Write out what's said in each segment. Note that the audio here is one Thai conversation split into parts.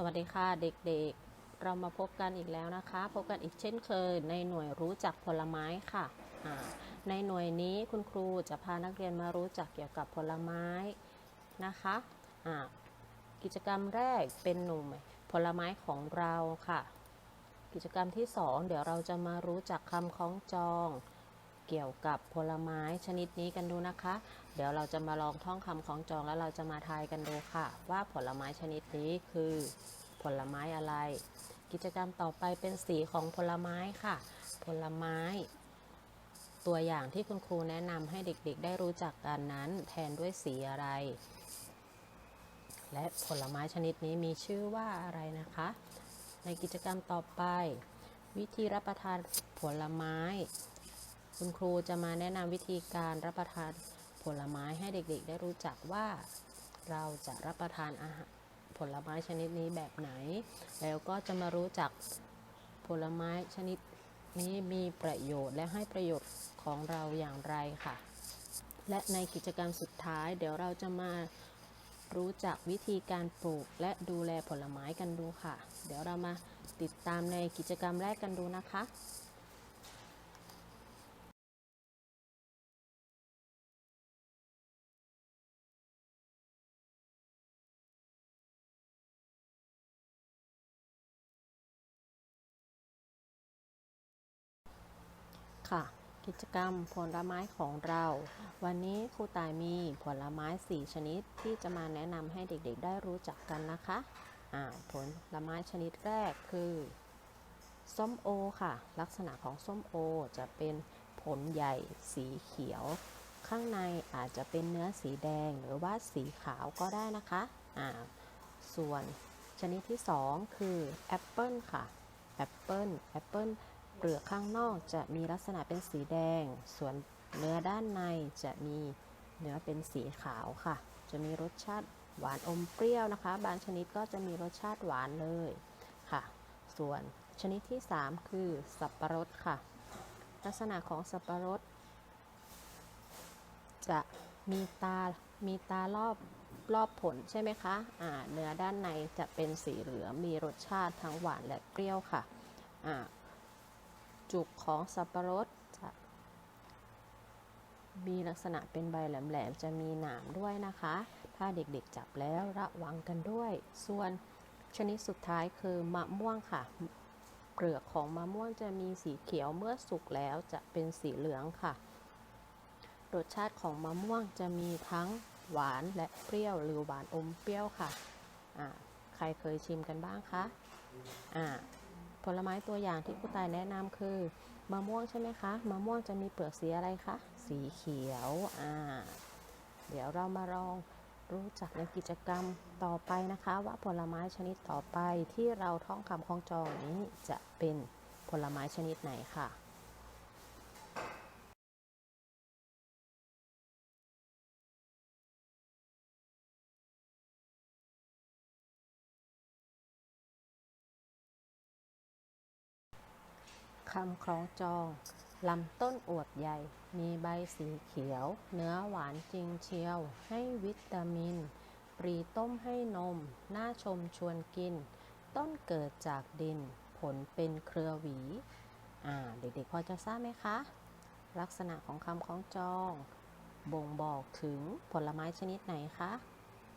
สวัสดีค่ะเด็กๆ เรามาพบกันอีกแล้วนะคะ พบกันอีกเช่นเคยในหน่วยรู้จักผลไม้ค่ะ ในหน่วยนี้คุณครูจะพานักเรียนมารู้จักเกี่ยวกับผลไม้นะคะอ่ากิจกรรมแรกเป็นหนุ่มผลไม้ของเราค่ะ กิจกรรมที่ 2 เดี๋ยวเราจะมารู้จักคำคล้องจอง เกี่ยวกับผลไม้ชนิดนี้กันดูนะคะ เดี๋ยวเราจะมาลองท่องคำคล้องจองแล้วเราจะมาทายกันดูค่ะ ว่าผลไม้ชนิดนี้คือผลไม้อะไร กิจกรรมต่อไปเป็นสีของผลไม้ค่ะ ผลไม้ ตัวอย่างที่คุณครูแนะนำให้เด็กๆ ได้รู้จักกันนั้นแทนด้วยสีอะไร และผลไม้ชนิดนี้มีชื่อว่าอะไรนะคะ ในกิจกรรมต่อไป วิธีรับประทานผลไม้ คุณครูจะมาแนะนำวิธีการรับประทานผลไม้ให้เด็กๆ ได้รู้จักว่าเราจะรับประทานอาหารผลไม้ชนิดนี้แบบไหน แล้วก็จะมารู้จักผลไม้ชนิดนี้มีประโยชน์และให้ประโยชน์ของเราอย่างไรค่ะ และในกิจกรรมสุดท้าย เดี๋ยวเราจะมารู้จักวิธีการปลูกและดูแลผลไม้กันดูค่ะ เดี๋ยวเรามาติดตามในกิจกรรมแรกกันดูนะคะ กิจกรรมผลไม้ของเรา วันนี้ครูตายมีผลไม้ 4 ชนิดที่จะมาแนะนำให้เด็กๆ ได้รู้จักกันนะคะอ่าผลไม้ชนิดแรกคือส้มโอค่ะ ลักษณะของส้มโอจะเป็นผลใหญ่สีเขียว ข้างในอาจจะเป็นเนื้อสีแดงหรือว่าสีขาวก็ได้นะคะอ่าส่วนชนิดที่ 2 คือแอปเปิลค่ะแอปเปิลแอปเปิล เปลือกข้างนอกจะมีลักษณะเป็นสีแดง ส่วนเนื้อด้านในจะมีเนื้อเป็นสีขาวค่ะ จะมีรสชาติหวานอมเปรี้ยวนะคะ บางชนิดก็จะมีรสชาติหวานเลยค่ะ ส่วนชนิดที่ 3 คือสับปะรดค่ะ ลักษณะของสับปะรด จะมีตา มีตารอบรอบผลใช่ไหมคะอ่าเนื้อด้านในจะเป็นสีเหลือง มีรสชาติทั้งหวานและเปรี้ยวค่ะ จุกของสับปะรดจะมีลักษณะเป็นใบแหลมๆ จะมีหนามด้วยนะคะ ถ้าเด็กๆจับแล้วระวังกันด้วย ส่วนชนิดสุดท้ายคือมะม่วงค่ะ เปลือกของมะม่วงจะมีสีเขียวเมื่อสุกแล้วจะเป็นสีเหลืองค่ะ รสชาติของมะม่วงจะมีทั้งหวานและเปรี้ยวหรือหวานอมเปรี้ยวค่ะ ใครเคยชิมกันบ้างคะ อ่า ลไม้ตัวอย่างที่ผู้ตายแนะนำคือมะม่วงใช่ไหมคะมะม่วงจะมีเปลือกสีอะไรคะ สีเขียวอ่าเดี๋ยวเรามาลองรู้จักในกิจกรรมต่อไปนะคะ ว่าผลไม้ชนิดต่อไปที่เราท่องคำคล้องจองนี้จะเป็นผลไม้ชนิดไหนค่ะ คำคล้องจอง ลำต้นอวดใหญ่ มีใบสีเขียว เนื้อหวานจริงเชียว ให้วิตามิน ปรีต้มให้นมน่าชมชวนกิน ต้นเกิดจากดิน ผลเป็นเครือหวี อ่า เด็กๆ พอจะทราบไหมคะ ลักษณะของคำคล้องจอง บ่งบอกถึงผลไม้ชนิดไหนคะ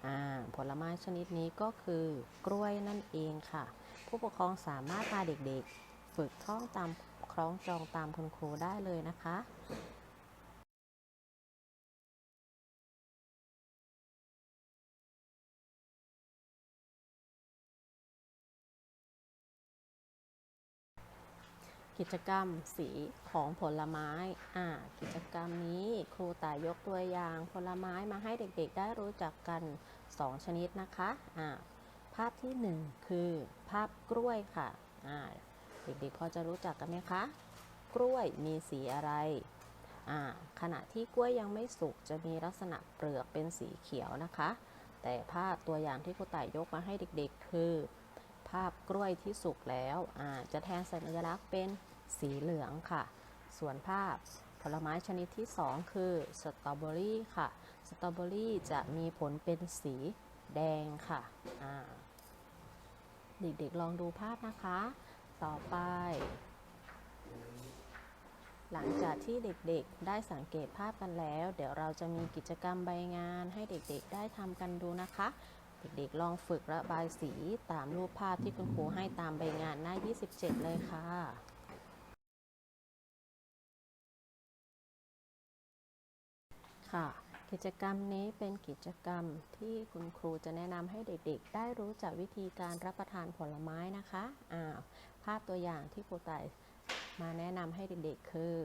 อ่า ผลไม้ชนิดนี้ก็คือกล้วยนั่นเองค่ะ ผู้ปกครองสามารถพาเด็กๆ ฝึกท่องตามคล้องจองตามคุณครูได้เลยนะคะกิจกรรมสีของผลไม้ อ่า กิจกรรมนี้ครูต่ายยกตัวอย่างผลไม้มาให้เด็กๆ ได้รู้จักกัน 2 ชนิดนะคะ อ่า ภาพที่ 1 คือ ภาพกล้วยค่ะ อ่า เด็กๆพอจะรู้จักกันไหมคะ กล้วยมีสีอะไรขณะที่กล้วยยังไม่สุกจะมีลักษณะเปลือกเป็นสีเขียวนะคะ แต่ภาพตัวอย่างที่ครูต่ายยกมาให้เด็ก ๆ คือ ภาพกล้วยที่สุกแล้วจะแทนสัญลักษณ์เป็นสีเหลืองค่ะ ส่วนภาพผลไม้ชนิดที่ 2 คือสตรอเบอรี่ค่ะ สตรอเบอรี่จะมีผลเป็นสีแดงค่ะเด็กๆลองดูภาพนะคะ ต่อไป หลังจากที่เด็กๆได้สังเกตภาพกันแล้ว เดี๋ยวเราจะมีกิจกรรมใบงานให้เด็กๆได้ทำกันดูนะคะ เด็กๆลองฝึกระบายสีตามรูปภาพที่คุณครูให้ตามใบงานหน้า 27 เลยค่ะค่ะ กิจกรรมนี้เป็นกิจกรรมที่คุณครูจะแนะนำให้เด็กๆ ได้รู้จักวิธีการรับประทานผลไม้นะคะอ่าภาพตัวอย่างที่ครูต่ายมาแนะนำให้เด็กๆ คือ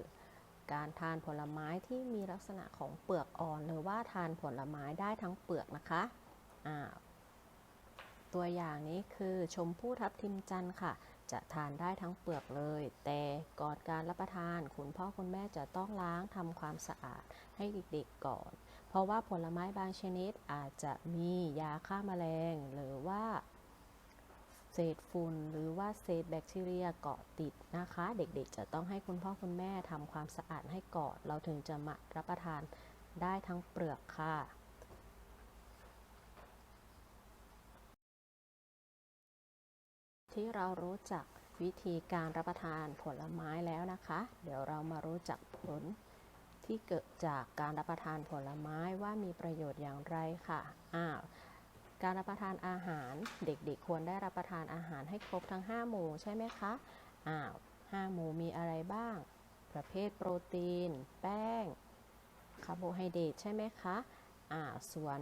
การทานผลไม้ที่มีลักษณะของเปลือกอ่อน หรือว่าทานผลไม้ได้ทั้งเปลือกนะคะอ่าตัวอย่างนี้คือชมพู่ทับทิมจันทร์ค่ะ จะทานได้ทั้งเปลือกเลย แต่ก่อนการรับประทานคุณพ่อคุณแม่จะต้องล้างทำความสะอาดให้เด็กๆก่อน ราะว่าผลไม้บางชนิดอาจจะมียาฆ่าแมลง หรือว่า เศษฝุ่นหรือว่าเศษแบคทีเรียเกาะติดนะคะ เด็กๆ จะต้องให้คุณพ่อคุณแม่ทำความสะอาดให้ก่อน เราถึงจะมารับประทานได้ทั้งเปลือกค่ะที่เรารู้จักวิธีการรับประทานผลไม้แล้วนะคะ เดี๋ยวเรามารู้จักผล ที่เกิดจากการรับประทานผลไม้ว่ามีประโยชน์อย่างไรค่ะอ้าวการรับประทานอาหารเด็กๆ ควรได้รับประทานอาหารให้ครบทั้ง 5 หมู่ใช่ไหมคะอ้าว5หมู่มีอะไรบ้าง ประเภทโปรตีน แป้งคาร์โบไฮเดรตใช่ไหมคะอ่าส่วน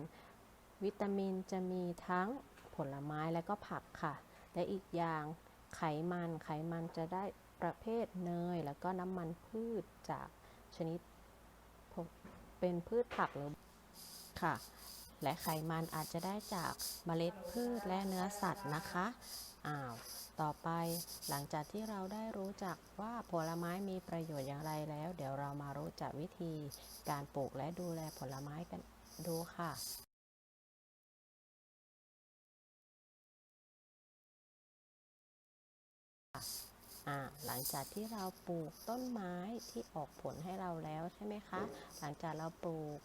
วิตามินจะมีทั้งผลไม้และก็ผักค่ะ และอีกอย่างไขมันไขมันจะได้ประเภทเนย แล้วก็น้ำมันพืชจากชนิด เป็นพืชผักหรือค่ะ และไขมันอาจจะได้จากเมล็ดพืชและเนื้อสัตว์นะคะอ้าวต่อไปหลังจากที่เราได้รู้จักว่าผลไม้มีประโยชน์อย่างไรแล้ว เดี๋ยวเรามารู้จักวิธีการปลูกและดูแลผลไม้กันดูค่ะ หลังจากที่เราปลูกต้นไม้ที่ออกผลให้เราแล้วใช่ไหมคะ หลังจากเราปลูก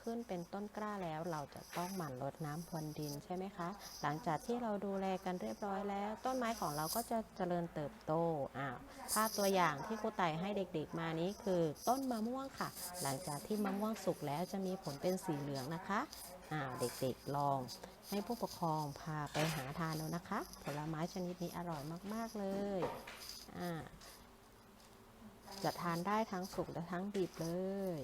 ขึ้นเป็นต้นกล้าแล้วเราจะต้องหมั่นรดน้ำพรวนดินใช่ไหมคะ หลังจากที่เราดูแลกันเรียบร้อยแล้ว ต้นไม้ของเราก็จะเจริญเติบโตอ่าภาพตัวอย่างที่ครูไต่ให้เด็กๆมานี้คือ ต้นมะม่วงค่ะ หลังจากที่มะม่วงสุกแล้วจะมีผลเป็นสีเหลืองนะคะอ่าเด็กๆลองให้ผู้ปกครองพาไปหาทานดูนะคะ ผลไม้ชนิดนี้อร่อยมากๆเลย จะทานได้ทั้งสุกและทั้งดิบเลย